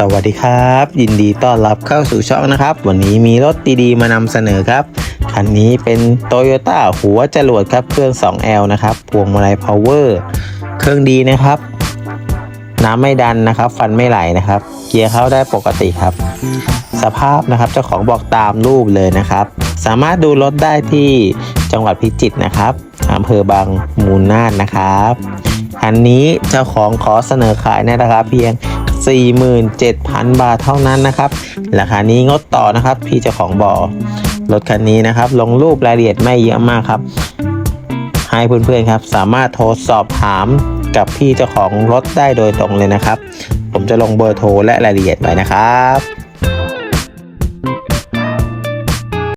สวัสดีครับ ยินดีต้อนรับเข้าสู่ช่องนะครับ วันนี้มีรถดีๆมานำเสนอครับ คันนี้เป็น Toyota หัวจรวดครับ เครื่อง 2L นะครับพวงมาลัย power เครื่องดีนะครับ น้ำไม่ดันนะครับ ฟันไม่ไหลนะครับ เกียร์เข้าได้ปกติครับ สภาพนะครับเจ้าของบอกตามรูปเลยนะครับ สามารถดูรถได้ที่จังหวัดพิจิตรนะครับอำเภอบางมูลนาถนะครับคันนี้เจ้าของขอเสนอขายในราคาเพียง 47,000 บาทเท่านั้นนะครับ ราคานี้งดต่อนะครับพี่เจ้าของบอรถคันนี้นะครับ ลงรูปรายละเอียดไม่เยอะมากครับ ให้เพื่อนๆครับ สามารถโทรสอบถามกับพี่เจ้าของรถได้โดยตรงเลยนะครับ ผมจะลงเบอร์โทรและรายละเอียดไว้นะครับ